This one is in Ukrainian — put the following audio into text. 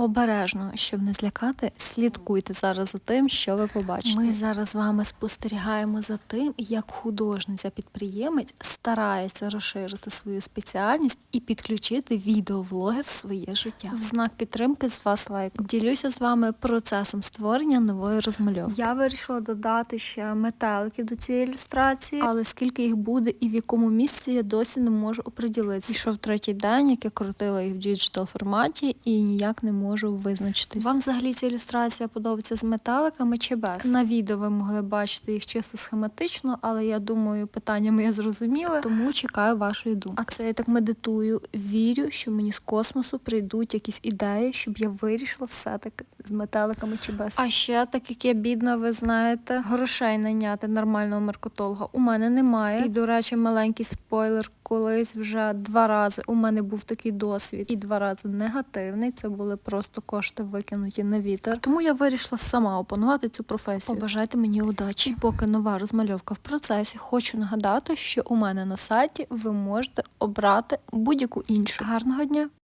Обережно, щоб не злякати, слідкуйте зараз за тим, що ви побачите. Ми зараз з вами спостерігаємо за тим, як художниця-підприємець старається розширити свою спеціальність і підключити відеовлоги в своє життя. В знак підтримки з вас лайк. Ділюся з вами процесом створення нової розмальовки. Я вирішила додати ще метеликів до цієї ілюстрації, але скільки їх буде і в якому місці я досі не можу оприділитися. Ішов третій день, як я крутила їх в діджитал форматі і ніяк не можу визначитись. Вам взагалі ця ілюстрація подобається з метеликами чи без? На відео ви могли бачити їх чисто схематично, але я думаю, питання моє зрозуміле, тому чекаю вашої думки. А це я так медитую, вірю, що мені з космосу прийдуть якісь ідеї, щоб я вирішила все-таки з метеликами чи без. А ще, так як я бідна, ви знаєте, грошей найняти нормального маркетолога у мене немає. І, до речі, маленький спойлер. Колись вже два рази у мене був такий досвід, і два рази негативний. Це були просто кошти викинуті на вітер. Тому я вирішила сама опанувати цю професію. Побажайте мені удачі. І поки нова розмальовка в процесі, хочу нагадати, що у мене на сайті ви можете обрати будь-яку іншу. Гарного дня!